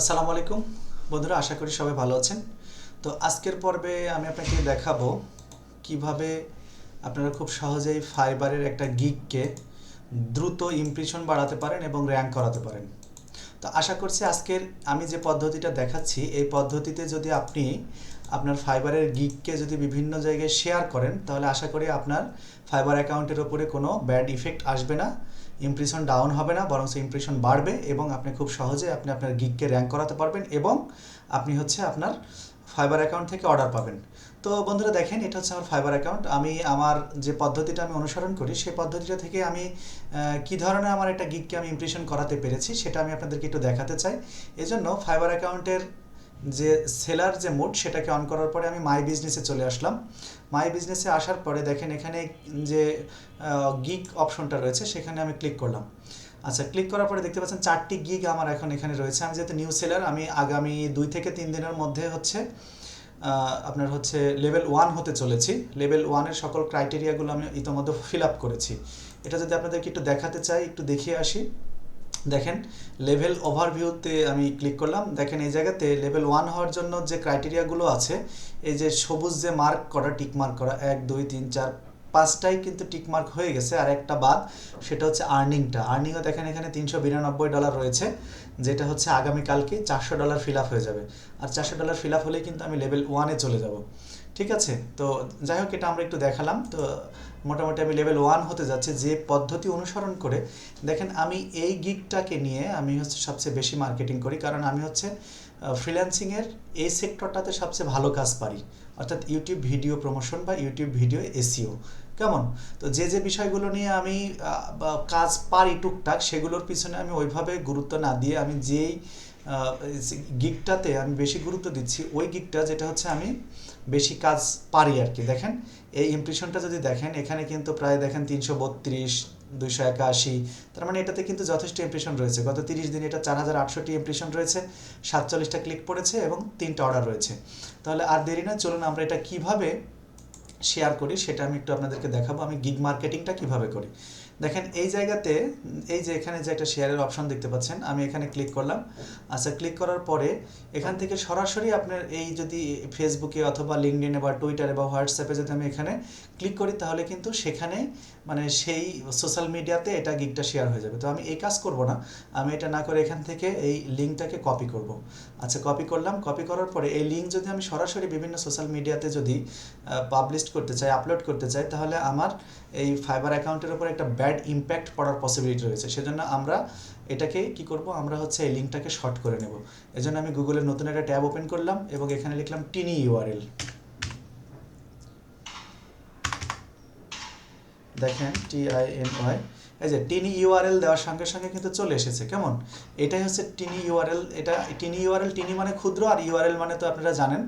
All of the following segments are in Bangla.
আসসালামু আলাইকুম। বন্ধুরা, আশা করি সবাই ভালো আছেন। তো আজকের পর্বে আমি আপনাকে দেখাবো কীভাবে আপনারা খুব সহজেই ফাইবারের একটা গিগকে দ্রুত ইমপ্রেশন বাড়াতে পারেন এবং র্যাঙ্ক করাতে পারেন। তো আশা করছি আজকের আমি যে পদ্ধতিটা দেখাচ্ছি, এই পদ্ধতিতে যদি আপনি আপনার ফাইবারের গিগকে যদি বিভিন্ন জায়গায় শেয়ার করেন, তাহলে আশা করি আপনার ফাইবার অ্যাকাউন্টের ওপরে কোনো ব্যাড ইফেক্ট আসবে না। ইমপ্রেশন ডাউন হবে না, বরং সে ইমপ্রেশন বাড়বে এবং আপনি খুব সহজে আপনি আপনার গিগকে র্যাঙ্ক করাতে পারবেন এবং আপনি হচ্ছে আপনার ফাইবার অ্যাকাউন্ট থেকে অর্ডার পাবেন। তো বন্ধুরা দেখেন, এটা হচ্ছে আমার ফাইবার অ্যাকাউন্ট আমি আমার যে পদ্ধতিটা আমি অনুসরণ করি, সেই পদ্ধতিটা থেকে আমি কি ধরনের আমার একটা গিগকে আমি ইমপ্রেশন করাতে পেরেছি, সেটা আমি আপনাদেরকে একটু দেখাতে চাই। এজন্য ফাইবার অ্যাকাউন্টের যে সেলার যে মোড সেটাকে অন করার পরে আমি মাই বিজনেসে চলে আসলাম। মাই বিজনেসে আসার পরে দেখেন এখানে যে গিগ অপশনটা রয়েছে, সেখানে আমি ক্লিক করলাম। আচ্ছা ক্লিক করার পরে দেখতে পাচ্ছেন চারটি গিগ আমার এখন এখানে রয়েছে। আমি যেহেতু নিউ সেলার আমি আগামী দুই থেকে তিন দিনের মধ্যে হচ্ছে আপনার হচ্ছে লেভেল ওয়ান হতে চলেছি। লেভেল ওয়ানের সকল ক্রাইটেরিয়াগুলো আমি ইতোমধ্যে ফিল আপ করেছি। এটা যদি আপনাদেরকে একটু দেখাতে চাই, একটু দেখিয়ে আসি। দেখেন লেভেল ওভারভিউতে আমি ক্লিক করলাম। দেখেন, এই জায়গাতে লেভেল ওয়ান হওয়ার জন্য যে ক্রাইটেরিয়াগুলো আছে, এই যে সবুজ যে মার্ক করা টিক মার্ক করা, এক, দুই, তিন, চার, পাঁচটাই কিন্তু টিক মার্ক হয়ে গেছে। আর একটা বাদ, সেটা হচ্ছে আর্নিংটা আর্নিংও দেখেন, এখানে তিনশো বিরানব্বই ডলার রয়েছে, যেটা হচ্ছে আগামীকালকে চারশো ডলার ফিল আপ হয়ে যাবে। আর চারশো ডলার ফিল আপ হলেই কিন্তু আমি লেভেল ওয়ানে চলে যাব। ঠিক আছে? তো যাই হোক, এটা আমরা একটু দেখালাম। তো মোটামুটি আমি লেভেল ওয়ান হতে যাচ্ছে যে পদ্ধতি অনুসরণ করে। দেখেন, আমি এই গিগটাকে নিয়ে আমি হচ্ছে সবচেয়ে বেশি মার্কেটিং করি। কারণ আমি হচ্ছে ফ্রিল্যান্সিংয়ের এই সেক্টরটাতে সবচেয়ে ভালো কাজ পারি। অর্থাৎ ইউটিউব ভিডিও প্রমোশন বা ইউটিউব ভিডিও এসিও কেমন? তো যে যে বিষয়গুলো নিয়ে আমি কাজ পারি টুকটাক, সেগুলোর পিছনে আমি ওইভাবে গুরুত্ব না দিয়ে আমি যেই গিগটাতে আমি বেশি গুরুত্ব দিচ্ছি, ওই গিগটা যেটা হচ্ছে আমি বেশি কাজ পারি আর কি। দেখেন, এই ইমপ্রেশনটা যদি দেখেন, এখানে কিন্তু প্রায় দেখেন তিনশো বত্রিশ, দুইশো একাশি, তার মানে এটাতে কিন্তু যথেষ্ট ইমপ্রেশন রয়েছে। গত তিরিশ দিনে এটা চার হাজার আটশোটি ইমপ্রেশন রয়েছে, সাতচল্লিশটা ক্লিক পড়েছে এবং তিনটা অর্ডার রয়েছে। তাহলে আর দেরি না চলুন আমরা এটা কীভাবে শেয়ার করি, সেটা আমি একটু আপনাদেরকে দেখাবো, আমি গিগ মার্কেটিংটা কীভাবে করি। দেখেন, এই জায়গাতে, এই যে এখানে যে একটা শেয়ারের অপশন দেখতে পাচ্ছেন, আমি এখানে ক্লিক করলাম। আচ্ছা ক্লিক করার পরে, এখান থেকে সরাসরি আপনার এই যদি ফেসবুকে অথবা লিঙ্কডিনে বা টুইটারে বা হোয়াটসঅ্যাপে যদি আমি এখানে ক্লিক করি, তাহলে কিন্তু সেখানে মানে সেই সোশ্যাল মিডিয়াতে এটা গিগটা শেয়ার হয়ে যাবে। তো আমি এই কাজ করব না। আমি এটা না করে এখান থেকে এই লিঙ্কটাকে কপি করব। আচ্ছা কপি করলাম। কপি করার পরে এই লিঙ্ক যদি আমি সরাসরি বিভিন্ন সোশ্যাল মিডিয়াতে যদি পাবলিশ করতে চাই আপলোড করতে চাই, তাহলে আমার এই ফাইবার অ্যাকাউন্টের উপর একটা ব্যাড ইম্প্যাক্ট পড়ার পসিবিলিটি রয়েছে। সেজন্য আমরা এটাকে কি করব? আমরা হচ্ছে এই লিঙ্কটাকে শর্ট করে নেব। এজন্য আমি গুগলের নতুন একটা ট্যাব ওপেন করলাম এবং এখানে লিখলাম টিনি ইউআরএল দেখেন টি আই এন ওয়াই এই যে টিনি ইউআরএল দেওয়ার সঙ্গে সঙ্গে কিন্তু চলে এসেছে, কেমন? এটাই হচ্ছে টিনি ইউআরএল এটা টিনি ইউআরএল টিনি মানে ক্ষুদ্র আর ইউআরএল মানে তো আপনারা জানেন।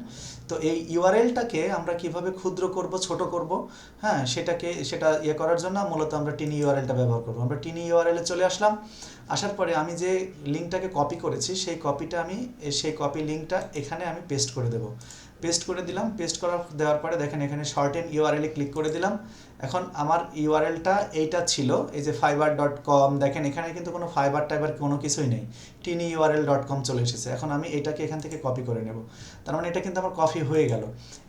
তো এই ইউআরএলটাকে আমরা কীভাবে ক্ষুদ্র করব, ছোট করব হ্যাঁ সেটাকে, সেটা ইয়ে করার জন্য মূলত আমরা টিনি ইউআরএলটা ব্যবহার করব। আমরা টিনি ইউআরএলে চলে আসলাম, আসার পরে আমি যে লিঙ্কটাকে কপি করেছি, সেই কপিটা আমি, সেই কপি লিঙ্কটা এখানে আমি পেস্ট করে দেব। পেস্ট করে দিলাম। পেস্ট করার দেওয়ার পরে দেখেন এখানে শর্ট এন ইউআরএলে ক্লিক করে দিলাম। এখন আমার ইউআরএলটা এইটা ছিল, এই যে ফাইবার ডট কম দেখেন এখানে কিন্তু কোনো ফাইবার টাইবার কোনো কিছুই নেই। টিনি ইউআরএল ডট কম চলে এসেছে। এখন আমি এটাকে এখান থেকে কপি করে নেব। তার মানে এটা কিন্তু আমার কপি হয়ে গেল।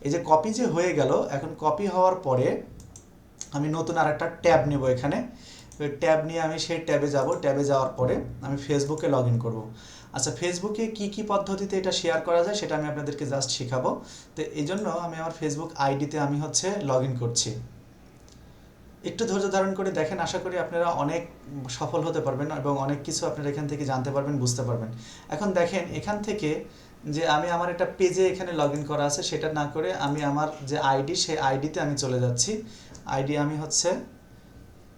এই যে কপি যে হয়ে গেল, এখন কপি হওয়ার পরে আমি নতুন আর একটা ট্যাব নেব এখানে। ট্যাব নিয়ে আমি সেই ট্যাবে যাব। ট্যাবে যাওয়ার পরে আমি ফেসবুকে লগ ইন করব। আচ্ছা ফেসবুকে কি কি পদ্ধতিতে এটা শেয়ার করা যায় সেটা আমি আপনাদেরকে জাস্ট শেখাবো। তো এই জন্য আমি আমার ফেসবুক আইডিতে আমি হচ্ছে লগ ইন করছি। একটু ধৈর্য ধারণ করে দেখেন, আশা করি আপনারা অনেক সফল হতে পারবেন এবং অনেক কিছু আপনারা এখান থেকে জানতে পারবেন, বুঝতে পারবেন। এখন দেখেন, এখান থেকে যে আমি আমার একটা পেজে এখানে লগ ইন করা আছে, সেটা না করে আমি আমার যে আইডি সেই আইডিতে আমি চলে যাচ্ছি। আইডি আমি হচ্ছে,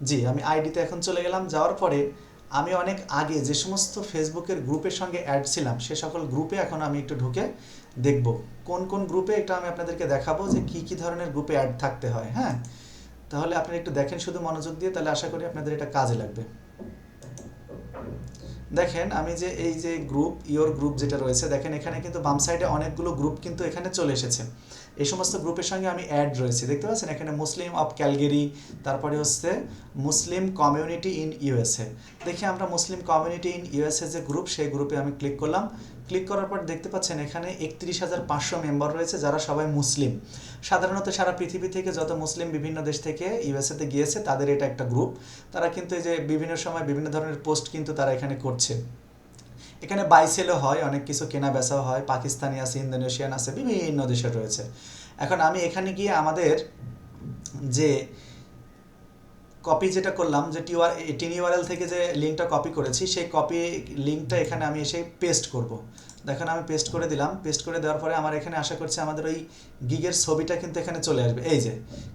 জি, আমি আইডিতে এখন চলে গেলাম, যাওয়ার পরে আমি অনেক আগে যে সমস্ত ফেসবুকের গ্রুপের সঙ্গে অ্যাড ছিলাম, সে সকল গ্রুপে এখন আমি একটু ঢুকে দেখব। কোন কোন গ্রুপে এটা আমি আপনাদেরকে দেখাবো যে কি কি ধরনের গ্রুপে অ্যাড থাকতে হয় হ্যাঁ? তাহলে আপনারা একটু দেখেন শুধু মনোযোগ দিয়ে, তাহলে আশা করি আপনাদের এটা কাজে লাগবে। দেখেন, আমি যে এই যে গ্রুপ ইওর গ্রুপ যেটা রয়েছে, দেখেন এখানে কিন্তু বাম সাইডে অনেকগুলো গ্রুপ কিন্তু এখানে চলে এসেছে। এই সমস্ত গ্রুপের সঙ্গে আমি অ্যাড রয়েছে, দেখতে পাচ্ছেন? এখানে মুসলিম অফ ক্যালগেরি তারপরে হচ্ছে মুসলিম কমিউনিটি ইন ইউএসএ দেখি আমরা মুসলিম কমিউনিটি ইন ইউএসএ যে গ্রুপ সেই গ্রুপে আমি ক্লিক করলাম। ক্লিক করার পর দেখতে পাচ্ছেন এখানে একত্রিশ হাজার পাঁচশো মেম্বার রয়েছে, যারা সবাই মুসলিম। সাধারণত সারা পৃথিবী থেকে যত মুসলিম বিভিন্ন দেশ থেকে ইউএসএতে গিয়েছে, তাদের এটা একটা গ্রুপ তারা কিন্তু এই যে বিভিন্ন সময় বিভিন্ন ধরনের পোস্ট কিন্তু তারা এখানে করছে। এখানে বাইসেলও হয়, অনেক কিছু কেনা বেচাও হয়। পাকিস্তানি আছে, ইন্দোনেশিয়ান আছে, বিভিন্ন দেশের রয়েছে। এখন আমি এখানে গিয়ে আমাদের যে কপি যেটা করলাম, যে টিওয়ার টিন ইউআরএল থেকে যে লিঙ্কটা কপি করেছি, সেই কপি লিঙ্কটা এখানে আমি এসে পেস্ট করব। দেখেন আমি পেস্ট করে দিলাম। পেস্ট করে দেওয়ার পরে আমার এখানে আশা করছি আমাদের ওই গিগের ছবিটা কিন্তু এখানে চলে আসবে। এই যে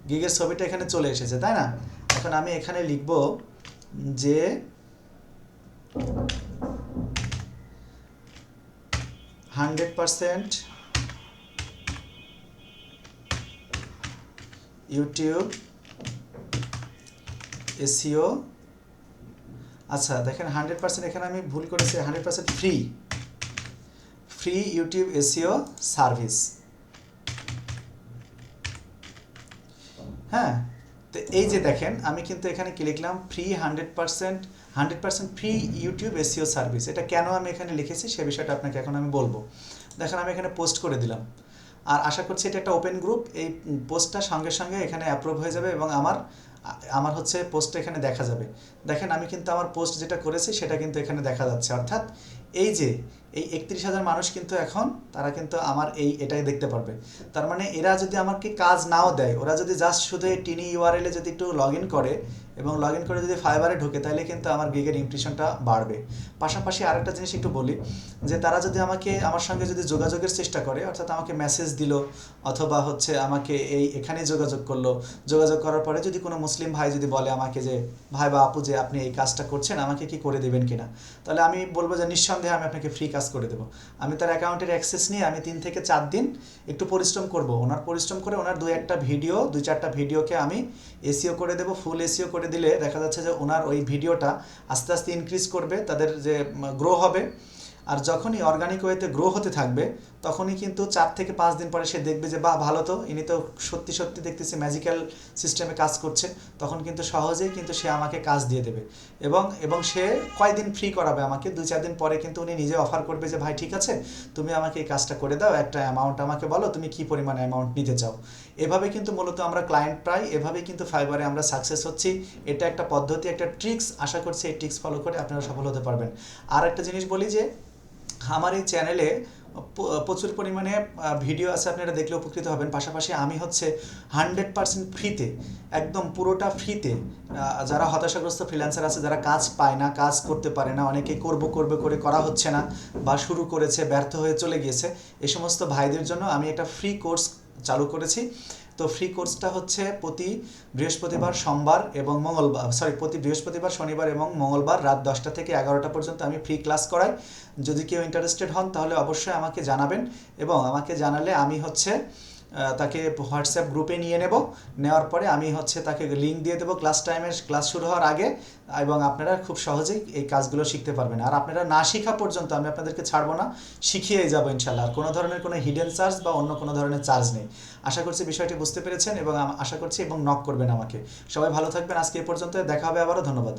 গিগের ছবিটা এখানে চলে এসেছে, তাই না? এখন আমি এখানে লিখব যে হান্ড্রেড পারসেন্ট ইউটিউব এসিও আচ্ছা দেখেন হান্ড্রেড পার্সেন্ট এখানে আমি ভুল করেছি hundred percent free free YouTube SEO service হ্যাঁ তো এই যে দেখেন, আমি কিন্তু এখানে কি লিখলাম? Free hundred percent hundred percent free YouTube SEO service এটা কেন আমি এখানে লিখেছি? সে বিষয়টা আপনাকে এখন আমি বলব। দেখেন, আমি এখানে পোস্ট করে দিলাম। আর আশা করছি এটা একটা ওপেন গ্রুপ এই পোস্টটা সঙ্গে সঙ্গে এখানে অ্যাপ্রুভ হয়ে যাবে এবং আমার আমার হচ্ছে পোস্ট এখানে দেখা যাবে। দেখেন আমি কিন্তু আমার পোস্ট যেটা করেছি সেটা কিন্তু এখানে দেখা যাচ্ছে। অর্থাৎ এই যে, এই একত্রিশ হাজার মানুষ কিন্তু এখন তারা কিন্তু আমার এই এটাই দেখতে পারবে। তার মানে এরা যদি আমাকে কাজ নাও দেয়, ওরা যদি জাস্ট শুধু এই টিনি ইউআরএলে যদি একটু লগ ইন করে এবং লগ ইন করে যদি ফাইবারে ঢোকে, তাহলে কিন্তু আমার গিগের ইমপ্রেশনটা বাড়বে। পাশাপাশি আরেকটা জিনিস একটু বলি, যে তারা যদি আমাকে, আমার সঙ্গে যদি যোগাযোগের চেষ্টা করে, অর্থাৎ আমাকে মেসেজ দিল, অথবা হচ্ছে আমাকে এই এখানে যোগাযোগ করল, যোগাযোগ করার পরে যদি কোনো মুসলিম ভাই যদি বলে আমাকে যে, ভাই বা আপু যে আপনি এই কাজটা করছেন, আমাকে কি করে দেবেন কিনা? তাহলে আমি বলব যে নিঃসন্দেহে আমি আপনাকে ফ্রি কাজ করে দেবো। আমি তার অ্যাকাউন্টের অ্যাক্সেস নিয়ে আমি তিন থেকে চার দিন একটু পরিশ্রম করব। ওনার পরিশ্রম করে ওনার দুই একটা ভিডিও দুই চারটা ভিডিওকে আমি এসিও করে দেবো ফুল এসিও করে দিলে দেখা যাচ্ছে যে ওনার ওই ভিডিওটা আস্তে আস্তে ইনক্রিজ করবে, তাদের যে গ্রো হবে। আর যখনই অর্গানিক ওয়েতে গ্রো হতে থাকবে তখনই কিন্তু চার থেকে পাঁচ দিন পরে সে দেখবে যে, বাহ, ভালো তো। ইনি তো সত্যি সত্যি দেখতেছি ম্যাজিক্যাল সিস্টেমে কাজ করছে। তখন কিন্তু সহজেই কিন্তু সে আমাকে কাজ দিয়ে দেবে। এবং এবং সে কয়দিন ফ্রি করাবে আমাকে? দুই, চার দিন পরে কিন্তু উনি নিজে অফার করবে যে, ভাই, ঠিক আছে, তুমি আমাকে এই কাজটা করে দাও। একটা অ্যামাউন্ট আমাকে বলো, তুমি কি পরিমাণে অ্যামাউন্ট নিতে চাও? এভাবে কিন্তু মূলত আমরা ক্লায়েন্ট পাই এভাবেই কিন্তু ফাইবারে আমরা সাকসেস হচ্ছি। এটা একটা পদ্ধতি, একটা ট্রিক্স আশা করছি এই ট্রিক্স ফলো করে আপনারা সফল হতে পারবেন। আর একটা জিনিস বলি যে, আমার এই চ্যানেলে প্রচুর পরিমাণে ভিডিও আছে, আপনারা দেখলে উপকৃত হবেন। পাশাপাশি আমি হচ্ছে হান্ড্রেড পার্সেন্ট ফ্রিতে একদম পুরোটা ফ্রিতে যারা হতাশাগ্রস্ত ফ্রিল্যান্সার আছে, যারা কাজ পায় না, কাজ করতে পারে না, অনেকে করব, করবে করে করা হচ্ছে না, বা শুরু করেছে, ব্যর্থ হয়ে চলে গিয়েছে, এ সমস্ত ভাইদের জন্য আমি একটা ফ্রি কোর্স চালু করেছি। তো ফ্রি কোর্সটা হচ্ছে প্রতি বৃহস্পতিবার সোমবার এবং মঙ্গলবার সরি প্রতি বৃহস্পতিবার, শনিবার এবং মঙ্গলবার রাত দশটা থেকে এগারোটা পর্যন্ত আমি ফ্রি ক্লাস করাই। যদি কেউ ইন্টারেস্টেড হন তাহলে অবশ্যই আমাকে জানাবেন এবং আমাকে জানালে আমি হচ্ছে তাকে হোয়াটসঅ্যাপ গ্রুপে নিয়ে নেব। নেওয়ার পরে আমি হচ্ছে তাকে লিঙ্ক দিয়ে দেবো ক্লাস টাইমের ক্লাস শুরু হওয়ার আগে এবং আপনারা খুব সহজেই এই কাজগুলো শিখতে পারবেন। আর আপনারা না শেখা পর্যন্ত আমি আপনাদেরকে ছাড়বো না শিখিয়েই যাব ইনশাল্লাহ কোনো ধরনের কোনো হিডেন চার্জ বা অন্য কোনো ধরনের চার্জ নেই। আশা করছি বিষয়টি বুঝতে পেরেছেন এবং আশা করছি এবং নক করবেন আমাকে। সবাই ভালো থাকবেন। আজকে এ পর্যন্ত দেখা হবে আবারও। ধন্যবাদ।